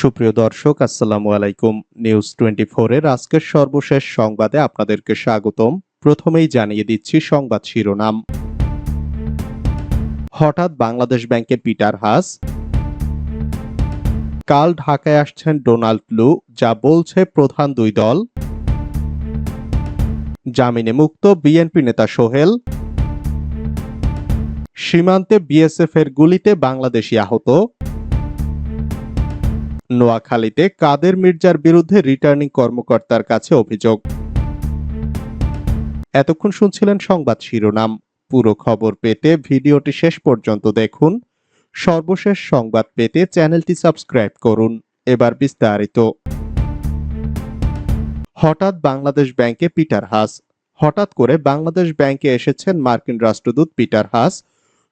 সুপ্রিয় দর্শক, আসসালামু আলাইকুম। নিউজ টোয়েন্টি এর আজকের সর্বশেষ সংবাদে আপনাদেরকে স্বাগতম। প্রথমেই জানিয়ে দিচ্ছি সংবাদ শিরোনাম। হঠাৎ বাংলাদেশ ব্যাংকে পিটার হাস। কাল ঢাকায় আসছেন ডোনাল্ড লু, যা বলছে প্রধান দুই দল। জামিনে মুক্ত বিএনপি নেতা সোহেল। সীমান্তে বিএসএফ এর গুলিতে বাংলাদেশি আহত। নোয়াখালীতে কাদের মির্জার বিরুদ্ধে রিটার্নিং কর্মকর্তার কাছে অভিযোগ। এতক্ষণ শুনছিলেন সংবাদ শিরোনাম। পুরো খবর পেতে ভিডিওটি শেষ পর্যন্ত দেখুন। সর্বশেষ সংবাদ পেতে চ্যানেলটি সাবস্ক্রাইব করুন। এবার বিস্তারিত। হঠাৎ বাংলাদেশ ব্যাংকে পিটার হাস। হঠাৎ করে বাংলাদেশ ব্যাংকে এসেছেন মার্কিন রাষ্ট্রদূত পিটার হাস।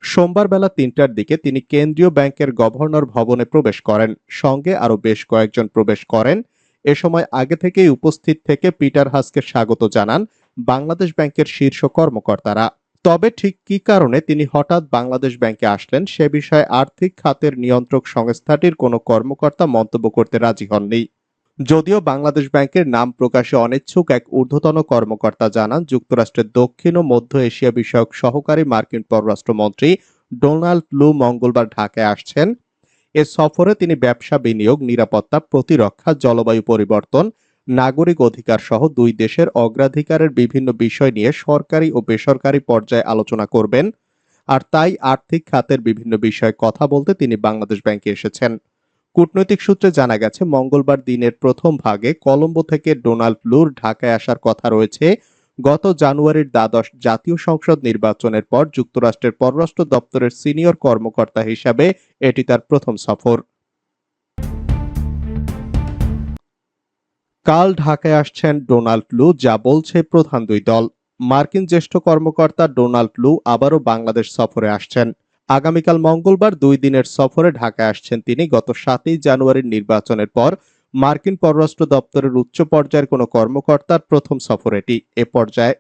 সোমবার বেলা তিনটার দিকে তিনি কেন্দ্রীয় ব্যাংকের গভর্নর ভবনে প্রবেশ করেন। সঙ্গে আরও বেশ কয়েকজন প্রবেশ করেন। এ সময় আগে থেকেই উপস্থিত থেকে পিটার হাসকে স্বাগত জানান বাংলাদেশ ব্যাংকের শীর্ষ কর্মকর্তারা। তবে ঠিক কী কারণে তিনি হঠাৎ বাংলাদেশ ব্যাংকে আসলেন সে বিষয়ে আর্থিক খাতের নিয়ন্ত্রক সংস্থাটির কোনো কর্মকর্তা মন্তব্য করতে রাজি হননি। যদিও বাংলাদেশ ব্যাংকের নাম প্রকাশে অনিচ্ছুক এক ঊর্ধ্বতন কর্মকর্তা জানান, যুক্তরাষ্ট্রের দক্ষিণ ও মধ্য এশিয়া বিষয়ক সহকারী মার্কিন পররাষ্ট্রমন্ত্রী ডোনাল্ড লু মঙ্গলবার ঢাকায় আসছেন। এ সফরে তিনি ব্যবসা বিনিয়োগ, নিরাপত্তা, প্রতিরক্ষা, জলবায়ু পরিবর্তন, নাগরিক অধিকার সহ দুই দেশের অগ্রাধিকারের বিভিন্ন বিষয় নিয়ে সরকারি ও বেসরকারি পর্যায়ে আলোচনা করবেন। আর তাই আর্থিক খাতের বিভিন্ন বিষয়ে কথা বলতে তিনি বাংলাদেশ ব্যাংকে এসেছেন। কূটনৈতিক সূত্রে জানা গেছে, মঙ্গলবার দিনের প্রথম ভাগে কলম্বো থেকে ডোনাল্ড লুর ঢাকায় আসার কথা রয়েছে। গত জানুয়ারির দ্বাদশ জাতীয় সংসদ নির্বাচনের পর যুক্তরাষ্ট্রের পররাষ্ট্র দপ্তরের সিনিয়র কর্মকর্তা হিসাবে এটি তার প্রথম সফর। কাল ঢাকায় আসছেন ডোনাল্ড লু, যা বলছে প্রধান দুই দল। মার্কিন জ্যেষ্ঠ কর্মকর্তা ডোনাল্ড লু আবারও বাংলাদেশ সফরে আসছেন। আগামীকাল মঙ্গলবার দুই দিনের সফরে ঢাকায় আসছেন তিনি। গত সাতই জানুয়ারির নির্বাচনের পর মার্কিন পররাষ্ট্র দপ্তরের উচ্চ পর্যায়ের কোনো কর্মকর্তার প্রথম সফর এটি। এ পর্যায়ে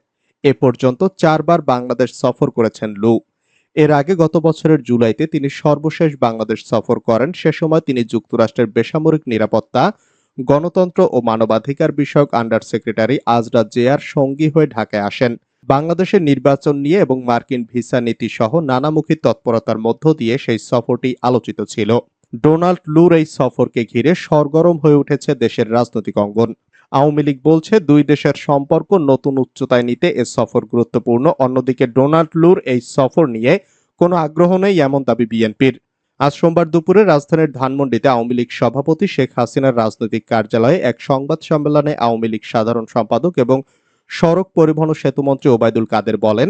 এ পর্যন্ত চারবার বাংলাদেশ সফর করেছেন লু। এর আগে গত বছরের জুলাইতে তিনি সর্বশেষ বাংলাদেশ সফর করেন। সে সময় তিনি যুক্তরাষ্ট্রের বেসামরিক নিরাপত্তা, গণতন্ত্র ও মানবাধিকার বিষয়ক আন্ডার সেক্রেটারি আজরা জেয়ার সঙ্গী হয়ে ঢাকায় আসেন। বাংলাদেশের নির্বাচন নিয়ে এবং মার্কিন ভিসা নীতি সহ নানামুখী তৎপরতার মধ্য দিয়ে সেই সফরটি আলোচিত ছিল। ডোনাল্ড লুর এই সফরকে ঘিরে সরগরম হয়ে উঠেছে দেশের রাজনৈতিক অঙ্গন। আওয়ামী লীগ বলছে, দুই দেশের সম্পর্ক নতুন উচ্চতায় নিতে এ সফর গুরুত্বপূর্ণ। অন্যদিকে ডোনাল্ড লুর এই সফর নিয়ে কোনো আগ্রহ নেই এমন দাবি বিএনপির। আজ সোমবার দুপুরে রাজধানীর ধানমন্ডিতে আওয়ামী লীগ সভাপতি শেখ হাসিনার রাজনৈতিক কার্যালয়ে এক সংবাদ সম্মেলনে আওয়ামী লীগ সাধারণ সম্পাদক এবং সড়ক পরিবহন সেতুমন্ত্রী ওবায়দুল কাদের বলেন,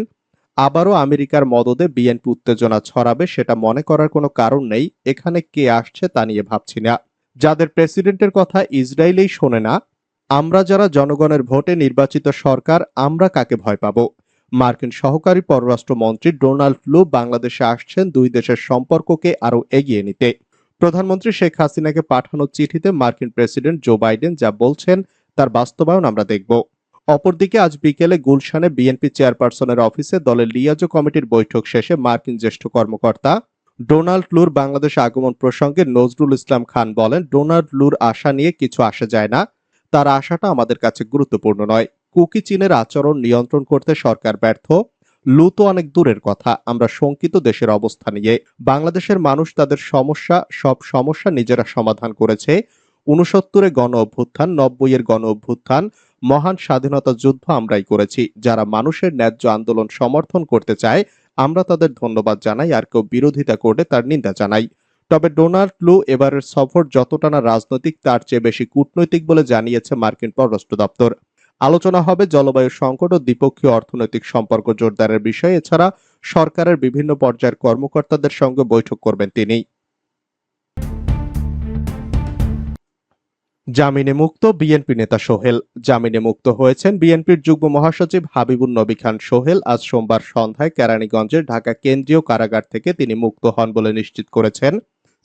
আবারও আমেরিকার মদদে বিএনপি উত্তেজনা ছড়াবে সেটা মনে করার কোনো কারণ নেই, এখানে কে আসছে তা নিয়ে ভাবছি না। যাদের প্রেসিডেন্টের কথা ইসরায়েলেই শোনে না, আমরা যারা জনগণের ভোটে নির্বাচিত সরকার, আমরা কাকে ভয় পাবো? মার্কিন সহকারী পররাষ্ট্রমন্ত্রী ডোনাল্ড লু বাংলাদেশে আসছেন দুই দেশের সম্পর্ককে আরও এগিয়ে নিতে। প্রধানমন্ত্রী শেখ হাসিনাকে পাঠানো চিঠিতে মার্কিন প্রেসিডেন্ট জো বাইডেন যা বলছেন, তার বাস্তবায়ন আমরা দেখব। অপরদিকে আজ বিকেলে গুলশানে বিএনপি চেয়ারপারসনের অফিসে দলের লিয়াজো কমিটির বৈঠক শেষে মার্কিন জ্যেষ্ঠ কর্মকর্তা ডোনাল্ড লুর বাংলাদেশ আগমন প্রসঙ্গে নজরুল ইসলাম খান বলেন, ডোনাল্ড লুর আশা নিয়ে কিছু আসা যায় না। তার আশাটা আমাদের কাছে গুরুত্বপূর্ণ নয়। কুকি চীনের আচরণ নিয়ন্ত্রণ করতে সরকার ব্যর্থ। লু তো অনেক দূরের কথা। আমরা শঙ্কিত দেশের অবস্থা নিয়ে। বাংলাদেশের মানুষ তাদের সমস্যা, সব সমস্যা নিজেরা সমাধান করেছে। উনসত্তরে গণ অভ্যুত্থান নব্বই এর গণ অভ্যুত্থান মহান স্বাধীনতা যুদ্ধ আমরাই করেছি। যারা মানুষের ন্যায্য আন্দোলন সমর্থন করতে চায়, আমরা তাদের ধন্যবাদ জানাই আর কেউ বিরোধিতা করলে তার নিন্দা জানাই। তবে ডোনাল্ড লু এবারের সফর যতটা না রাজনৈতিক, তার চেয়ে বেশি কূটনৈতিক বলে জানিয়েছে মার্কিন পররাষ্ট্র দপ্তর। আলোচনা হবে জলবায়ু সংকট ও দ্বিপক্ষীয় অর্থনৈতিক সম্পর্ক জোরদারের বিষয়ে। এছাড়া সরকারের বিভিন্ন পর্যায়ের কর্মকর্তাদের সঙ্গে বৈঠক করবেন তিনি। জামিনে মুক্ত বিএনপি নেতা সোহেল। জামিনে মুক্ত হয়েছেন বিএনপির যুগ্ম মহাসচিব হাবিবুন নবী খান সোহেল। আজ সোমবার সন্ধ্যায় কেরানীগঞ্জের ঢাকা কেন্দ্রীয় কারাগার থেকে তিনি মুক্ত হন বলে নিশ্চিত করেছেন।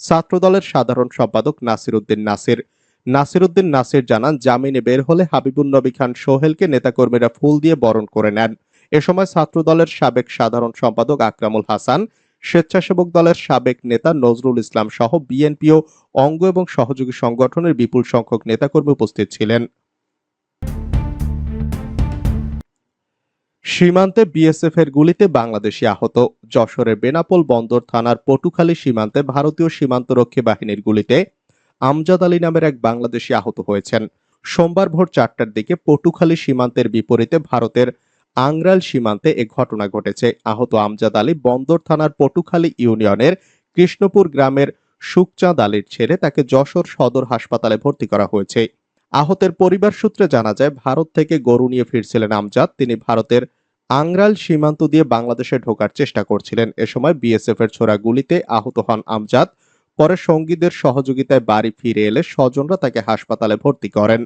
ছাত্রদলের সাধারণ সম্পাদক নাসির উদ্দিন নাসির। নাসির উদ্দিন নাসির জানান, জামিনে বের হলে হাবিবুন নবী খান সোহেলকে নেতাকর্মীরা ফুল দিয়ে বরণ করে নেন। এ সময় ছাত্রদলের সাবেক সাধারণ সম্পাদক আকরামুল হাসান স্বেচ্ছাসেবক দলের সাবেক নেতা নজরুল ইসলাম সহ বিএনপি ও অঙ্গ এবং সহযোগী সংগঠনের বিপুল সংখ্যক নেতাকর্মী উপস্থিত ছিলেন। সীমান্তে বিএসএফ এর গুলিতে বাংলাদেশি আহত। যশোরের বেনাপোল বন্দর থানার পটুখালী সীমান্তে ভারতীয় সীমান্তরক্ষী বাহিনীর গুলিতে আমজাদ আলী নামের এক বাংলাদেশি আহত হয়েছেন। সোমবার ভোর চারটার দিকে পটুখালী সীমান্তের বিপরীতে ভারতের আংরাল সীমান্তে এ ঘটনা ঘটেছে। আহত আমজাদ আলী বন্দর থানার পটুখালী ইউনিয়নের কৃষ্ণপুর গ্রামের সুকচাঁদ আলীর ছেড়ে তাকে যশোর সদর হাসপাতালে ভর্তি করা হয়েছে। আহতের পরিবার সূত্রে জানা যায়, ভারত থেকে গরু নিয়ে ফিরছিলেন আমজাদ। তিনি ভারতের আংরাল সীমান্ত দিয়ে বাংলাদেশে ঢোকার চেষ্টা করছিলেন। এ সময় বিএসএফ এর ছোড়া গুলিতে আহত হন আমজাদ। পরে সঙ্গীদের সহযোগিতায় বাড়ি ফিরে এলে স্বজনরা তাকে হাসপাতালে ভর্তি করেন।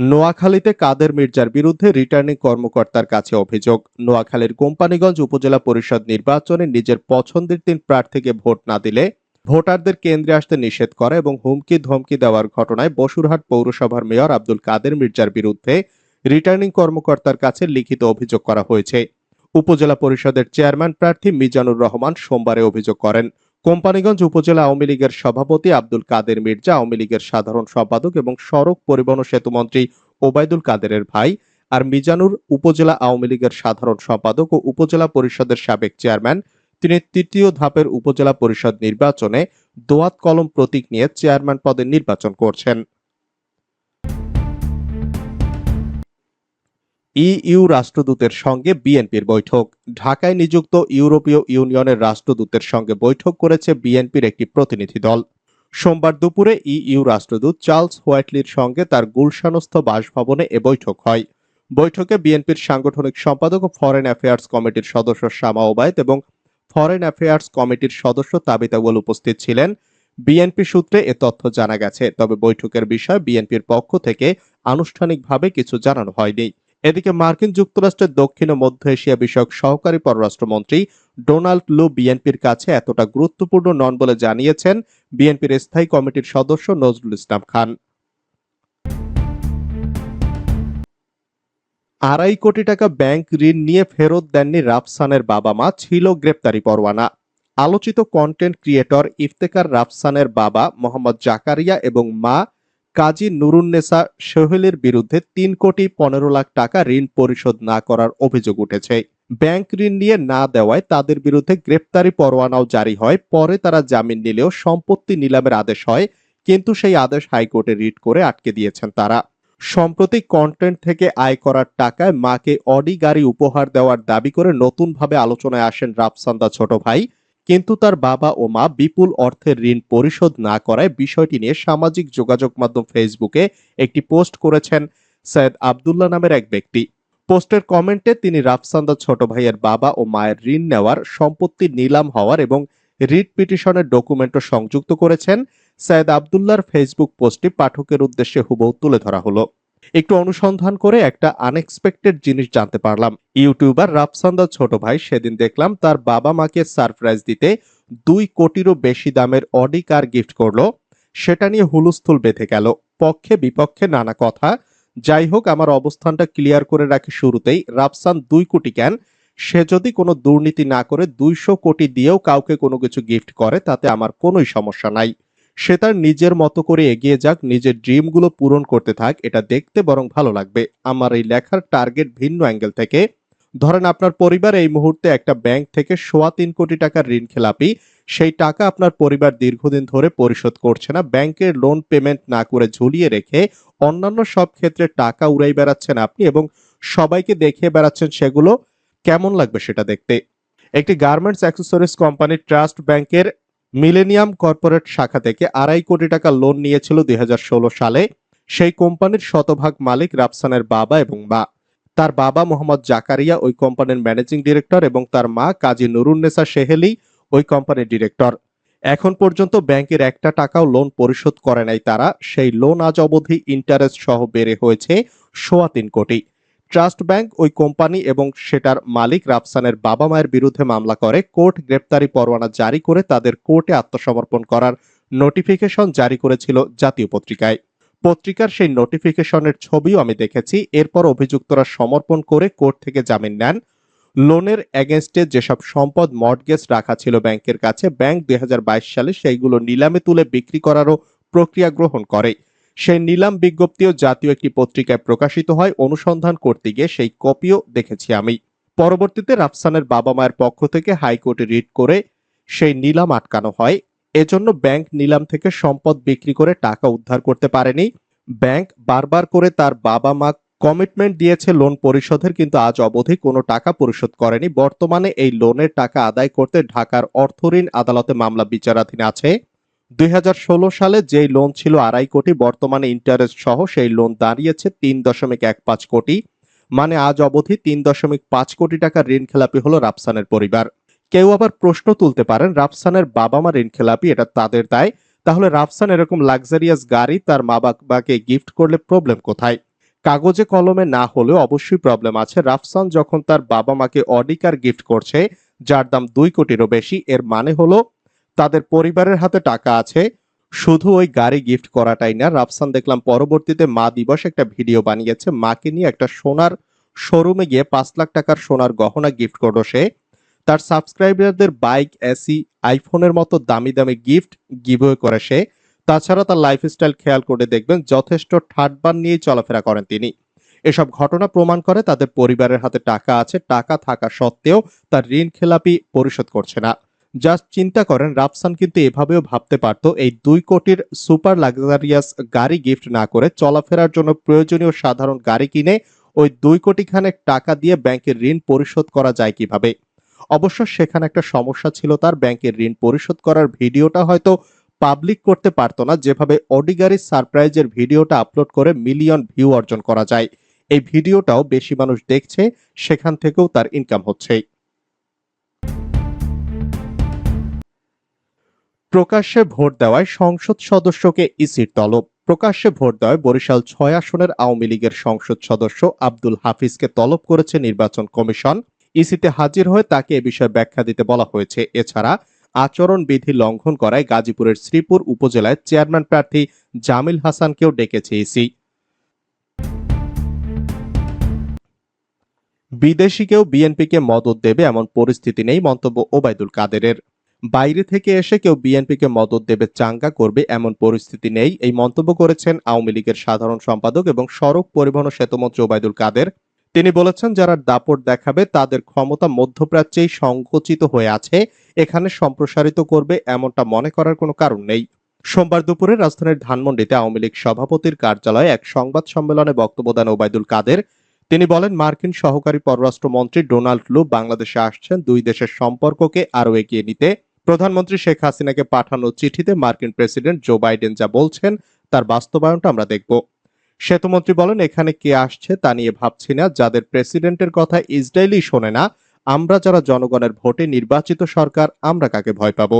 নোয়াখালীতে কাদের মির্জার বিরুদ্ধে রিটার্নিং কর্মকর্তার কাছে অভিযোগ। নোয়াখালীর কোম্পানিগঞ্জ উপজেলা পরিষদ নির্বাচনে নিজের পছন্দের তিন প্রার্থীকে ভোট না দিলে ভোটারদের কেন্দ্রে আসতে নিষেধ করা এবং হুমকি ধমকি দেওয়ার ঘটনায় বসুরহাট পৌরসভার মেয়র আব্দুল কাদের মির্জার বিরুদ্ধে রিটার্নিং কর্মকর্তার কাছে লিখিত অভিযোগ করা হয়েছে। উপজেলা পরিষদের চেয়ারম্যান প্রার্থী মিজানুর রহমান সোমবারে অভিযোগ করেন কোম্পানিগঞ্জ উপজেলা আওয়ামী লীগের সভাপতি আব্দুল কাদের মির্জা, আওয়ামী লীগের সাধারণ সম্পাদক এবং সড়ক পরিবহন সেতু মন্ত্রী ওবায়দুল কাদেরের ভাই আর মিজানুর উপজেলা আওয়ামী লীগের সাধারণ সম্পাদক ও উপজেলা পরিষদের সাবেক চেয়ারম্যান। তিনি তৃতীয় ধাপের উপজেলা পরিষদ নির্বাচনে দোয়াত কলম প্রতীক নিয়ে চেয়ারম্যান পদে নির্বাচন করছেন। ইইউ রাষ্ট্রদূতের সঙ্গে বিএনপির বৈঠক। ঢাকায় নিযুক্ত ইউরোপীয় ইউনিয়নের রাষ্ট্রদূতের সঙ্গে বৈঠক করেছে বিএনপির একটি প্রতিনিধি দল। সোমবার দুপুরে ইইউ রাষ্ট্রদূত চার্লস হোয়াইটলির সঙ্গে তার গুলশানস্থ বাসভবনে এ বৈঠক হয়। বৈঠকে বিএনপির সাংগঠনিক সম্পাদক ও ফরেন অ্যাফেয়ার্স কমিটির সদস্য শামা ওবায়দ এবং ফরেন অ্যাফেয়ার্স কমিটির সদস্য তাবিতাগুল উপস্থিত ছিলেন। বিএনপি সূত্রে এ তথ্য জানা গেছে, তবে বৈঠকের বিষয়ে বিএনপির পক্ষ থেকে আনুষ্ঠানিকভাবে কিছু জানানো হয়নি। এদিকে মার্কিন যুক্তরাষ্ট্রের দক্ষিণ ও মধ্য এশিয়া বিষয়ক সহকারী পররাষ্ট্রমন্ত্রী ডোনাল্ড লু বিএনপির কাছে এতটা গুরুত্বপূর্ণ নন বলে জানিয়েছেন বিএনপির স্থায়ী কমিটির সদস্য নজরুল ইসলাম খান। আড়াই কোটি টাকা ব্যাংক ঋণ নিয়ে ফেরত দেননি রাফসানের বাবা মা ছিল গ্রেপ্তারি পরোয়ানা। আলোচিত কন্টেন্ট ক্রিয়েটর ইফতেকার রাফসানের বাবা মোহাম্মদ জাকারিয়া এবং মা কাজী নুরুন্নেসা সোহেলের বিরুদ্ধে তিন কোটি পনেরো লাখ টাকা ঋণ পরিশোধ না করার অভিযোগ উঠেছে। ব্যাংক ঋণ নিয়ে না দেওয়ায় তাদের বিরুদ্ধে গ্রেপ্তারি পরোয়ানাও জারি হয়। পরে তারা জামিন নিলেও সম্পত্তি নিলামের আদেশ হয়, কিন্তু সেই আদেশ হাইকোর্টে রিট করে আটকে দিয়েছেন তারা। সম্প্রতি কন্টেন্ট থেকে আয় করার টাকায় মাকে অডি গাড়ি উপহার দেওয়ার দাবি করে নতুনভাবে আলোচনায় আসেন রাফসান্দা ছোট ভাই। কিন্তু তার বাবা ও মা বিপুল অর্থের ঋণ পরিশোধ না করায় বিষয়টি নিয়ে সামাজিক যোগাযোগ মাধ্যম ফেসবুকে একটি পোস্ট করেছেন সৈয়দ আবদুল্লাহ নামের এক ব্যক্তি। পোস্টের কমেন্টে তিনি রাফসান্দা ছোট ভাইয়ের বাবা ও মায়ের ঋণ নেওয়ার সম্পত্তি নিলাম হওয়ার এবং রিট পিটিশনের ডকুমেন্টও সংযুক্ত করেছেন। সৈয়দ আবদুল্লাহর ফেসবুক পোস্টটি পাঠকের উদ্দেশ্যে হুবহু তুলে ধরা হলো। একটু অনুসন্ধান করে একটা আনএক্সপেক্টেড জিনিস জানতে পারলাম। ইউটিউবার রাফসান্দা ছোট ভাই সেদিন দেখলাম তার বাবা মাকে সারপ্রাইজ দিতে দুই কোটিরও বেশি দামের অডি কার গিফট করল। সেটা নিয়ে হুলুস্থুল বেঁধে গেল। পক্ষে বিপক্ষে নানা কথা। যাই হোক, আমার অবস্থানটা ক্লিয়ার করে রাখি শুরুতেই। রাফসান দুই কোটি কেন? সে যদি কোনো দুর্নীতি না করে দুইশো কোটি দিয়েও কাউকে কোনো কিছু গিফট করে, তাতে আমার কোনোই সমস্যা নাই। সে তার নিজের মতো করে এগিয়ে যাক, নিজের ড্রিমগুলো পূরণ করতে থাক, এটা দেখতে বরং ভালো লাগবে। আমার এই লেখার টার্গেট ভিন্ন অ্যাঙ্গেল থেকে। ধরেন আপনার পরিবার এই মুহূর্তে একটা ব্যাংক থেকে সোয়া তিন কোটি টাকার ঋণ খেলাপি। সেই টাকা আপনার পরিবার দীর্ঘদিন ধরে পরিশোধ করছে না। ব্যাংকের লোন পেমেন্ট না করে ঝুলিয়ে রেখে অন্যান্য সব ক্ষেত্রে টাকা উড়াই বেড়াচ্ছেন আপনি এবং সবাইকে দেখিয়ে বেড়াচ্ছেন সেগুলো। কেমন লাগবে সেটা দেখতে? একটি গার্মেন্টস অ্যাক্সেসরিজ কোম্পানি ট্রাস্ট ব্যাংকের মিলেনিয়াম কর্পোরেট শাখা থেকে আড়াই কোটি টাকা লোন নিয়েছিল দুই সালে। সেই কোম্পানির শতভাগ মালিক রাফসানের বাবা এবং মা। তার বাবা মোহাম্মদ জাকারিয়া ওই কোম্পানির ম্যানেজিং ডিরেক্টর এবং তার মা কাজী নুরুন্নেসা সেহেলি ওই কোম্পানির ডিরেক্টর। এখন পর্যন্ত ব্যাংকের একটা টাকাও লোন পরিশোধ করে নাই তারা। সেই লোন আজ অবধি ইন্টারেস্ট সহ বেড়ে হয়েছে সোয়া তিন কোটি। ট্রাস্ট ব্যাংক ওই কোম্পানি এবং সেটার মালিক রাফসানের বাবা মায়ের বিরুদ্ধে মামলা করে। কোর্ট গ্রেপ্তারি পরোয়ানা জারি করে তাদের কোর্টে আত্মসমর্পণ করার নোটিফিকেশন জারি করেছিল জাতীয় পত্রিকায়। পত্রিকার সেই নোটিফিকেশনের ছবিও আমি দেখেছি। এরপর অভিযুক্তরা সমর্পণ করে কোর্ট থেকে জামিন নেন। লোনের এগেনস্টে যেসব সম্পদ মর্টগেজ রাখা ছিল ব্যাংকের কাছে, ব্যাংক দুই হাজার বাইশ সালে সেইগুলো নিলামে তুলে বিক্রি করারও প্রক্রিয়া গ্রহণ করে। সেই নিলাম বিজ্ঞপ্তিও জাতীয় একটি পত্রিকায় প্রকাশিত হয়। অনুসন্ধান করতে গিয়ে সেই কপিও দেখেছি আমি। পরবর্তীতে রাফসানের বাবা মায়ের পক্ষ থেকে হাইকোর্টে রিট করে সেই নিলাম আটকানো হয়। এজন্য ব্যাংক নিলাম থেকে সম্পদ বিক্রি করে টাকা উদ্ধার করতে পারেনি। ব্যাংক বারবার করে তার বাবা মা কমিটমেন্ট দিয়েছে লোন পরিশোধের, কিন্তু আজ অবধি কোনো টাকা পরিশোধ করেনি। বর্তমানে এই লোনের টাকা আদায় করতে ঢাকার অর্থঋণ আদালতে মামলা বিচারাধীন আছে। দুই হাজার ষোলো সালে যেই লোন ছিল আড়াই কোটি, বর্তমানে ইন্টারেস্ট সহ সেই লোন দাঁড়িয়েছে তিন দশমিক এক পাঁচ কোটি। মানে আজ অবধি তিন দশমিক পাঁচ কোটি টাকা ঋণ খেলাপি হলো রাফসানের পরিবার। কেউ আবার প্রশ্ন তুলতে পারেন, রাফসানের বাবা মা ঋণ খেলাপি এটা তাদের দায়? তাহলে রাফসান এরকম লাক্সারিয়াস গাড়ি তার মা বাবাকে গিফট করলে প্রবলেম কোথায়? কাগজে কলমে না হলেও অবশ্যই প্রবলেম আছে। রাফসান যখন তার বাবা মাকে অডিকার গিফট করছে, যার দাম দুই কোটিরও বেশি, এর মানে হলো তাদের পরিবারের হাতে টাকা আছে। শুধু ওই গাড়ি গিফট করাটাই না, রাফসান দেখলাম পরবর্তীতে মা দিবস একটা ভিডিও বানিয়েছে। মাকে নিয়ে একটা সোনার শোরুমে গিয়ে পাঁচ লাখ টাকার সোনার গহনা গিফট করল সে। তার সাবস্ক্রাইবারদের বাইক এসি আইফোনের মতো দামি দামি গিফট গিভওয়ে করে সে। তাছাড়া তার লাইফস্টাইল খেয়াল করে দেখবেন, যথেষ্ট ঠাটবান নিয়েই চলাফেরা করেন তিনি। এসব ঘটনা প্রমাণ করে তাদের পরিবারের হাতে টাকা আছে। টাকা থাকা সত্ত্বেও তার ঋণ খেলাপি পরিশোধ করছে না। জাস্ট চিন্তা করেন রাফসান কিন্তু এভাবেও ভাবতে পারত এই দুই কোটির সুপার লাক্সারিয়াস গাড়ি গিফট না করে চলাফেরার জন্য প্রয়োজনীয় সাধারণ গাড়ি কিনে ওই দুই কোটি খানেক টাকা দিয়ে ব্যাংকের ঋণ পরিশোধ করা যায় কীভাবে? অবশ্য সেখানে একটা সমস্যা ছিল তার ব্যাংকের ঋণ পরিশোধ করার ভিডিওটা হয়তো পাবলিক করতে পারতো না, যেভাবে অডিগারি সারপ্রাইজের ভিডিওটা আপলোড করে মিলিয়ন ভিউ অর্জন করা যায়। এই ভিডিওটাও বেশি মানুষ দেখছে, সেখান থেকেও তার ইনকাম হচ্ছে। প্রকাশ্যে ভোট দেওয়ায় সংসদ সদস্যকে ইসির তলব। প্রকাশ্যে ভোট দেওয়ায় বরিশাল ছয় আসনের আওয়ামী লীগের সংসদ সদস্য আব্দুল হাফিজকে তলব করেছে নির্বাচন কমিশন। ইসিতে হাজির হয়ে তাকে এ বিষয়ে ব্যাখ্যা দিতে বলা হয়েছে। এছাড়া আচরণ বিধি লঙ্ঘন করায় গাজীপুরের শ্রীপুর উপজেলায় চেয়ারম্যান প্রার্থী জামিল হাসানকেও ডেকেছে ইসি। বিদেশিকেও বিএনপিকে মদত দেবে এমন পরিস্থিতি নেই মন্তব্য ওবায়দুল কাদেরের। বাইরে থেকে এসে কেউ বিএনপিকে মদত দেবে, চাঙ্গা করবে, এমন পরিস্থিতি নেই। এই মন্তব্য করেছেন আওয়ামী লীগের সাধারণ সম্পাদক এবং সড়ক পরিবহন সেতুমন্ত্রী ওবায়দুল কাদের। তিনি বলেছেন, যারা দাপট দেখাবে, তাদের ক্ষমতা মধ্যপ্রাচ্যেই সংকুচিত হয়ে আছে, এখানে সম্প্রসারিত করবে এমনটা মনে করার কোনো কারণ নেই। সোমবার দুপুরে রাজধানীর ধানমন্ডিতে আওয়ামী লীগ সভাপতির কার্যালয়ে এক সংবাদ সম্মেলনে বক্তব্য দেন ওবায়দুল কাদের। তিনি বলেন, মার্কিন সহকারী পররাষ্ট্রমন্ত্রী ডোনাল্ড লু বাংলাদেশে আসছেন, দুই দেশের সম্পর্ককে আরও এগিয়ে নিতে। প্রধানমন্ত্রী শেখ হাসিনাকে পাঠানো চিঠিতে মার্কিন প্রেসিডেন্ট জো বাইডেন যা বলছেন, তার বাস্তবায়নটা আমরা দেখব। সেতুমন্ত্রী বলেন, এখানে কে আসছে তা নিয়ে ভাবছি না। যাদের প্রেসিডেন্টের কথা ইসরায়েলই শোনে না, আমরা যারা জনগণের ভোটে নির্বাচিত সরকার, আমরা কাকে ভয় পাবো?